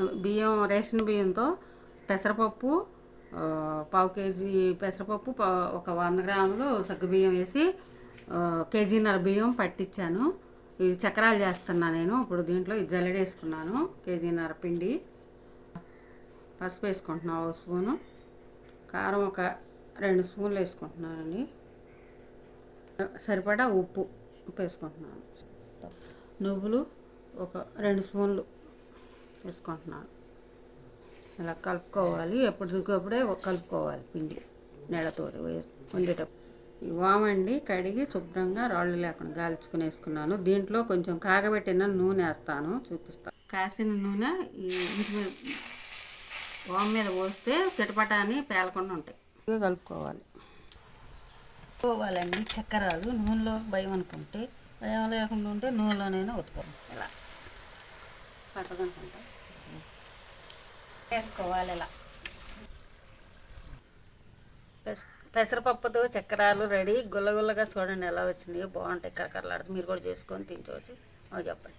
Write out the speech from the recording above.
బియ్యం రేషన్ బియ్యంతో పెసరపప్పు పావు కేజీ పెసరపప్పు పా- ఒక వంద గ్రాములు సగ్గుబియ్యం వేసి కేజీన్నర బియ్యం పట్టించాను ఇది చక్రాలు చేస్తున్నా నేను. ఇప్పుడు దీంట్లో ఇది జల్లడేసుకున్నాను కేజీన్నర పిండి. పసుపు వేసుకుంటున్నాను ఒక స్పూను. కారం ఒక రెండు స్పూన్లు వేసుకుంటున్నానండి. సరిపడా ఉప్పు ఉప్పు వేసుకుంటున్నాను. నువ్వులు ఒక రెండు స్పూన్లు. వేసుకుంటున్నాను. ఇలా కలుపుకోవాలి. ఎప్పటికప్పుడే కలుపుకోవాలి పిండి నెలతో వండేటప్పుడు. ఈ వామండి కడిగి శుభ్రంగా రాళ్ళు లేకుండా గాల్చుకుని వేసుకున్నాను. దీంట్లో కొంచెం కాగబెట్టిన నూనె వేస్తాను చూపిస్తాను. కాసిన నూనె ఈ మీద వామ్ మీద పోస్తే చిటపటాన్ని అని పేలకుండా ఉంటాయి. ఇవి కలుపుకోవాలి. పోవాలండి చక్కెరాలు నూనెలో భయం అనుకుంటే భయం లేకుండా ఉంటే నూనెలోనైనా ఉతుకోవాలి ఇలా. పట్టదనుకుంటా వేసుకోవాలి ఇలా పెసరపప్పుతో చక్కెరాలు రెడీ. గుల్లగుల్లగా చూడండి ఎలా వచ్చినాయో. బాగుంటాయి. కరకరలాడుతూ మీరు కూడా చేసుకొని తినవచ్చు అవి చెప్పండి.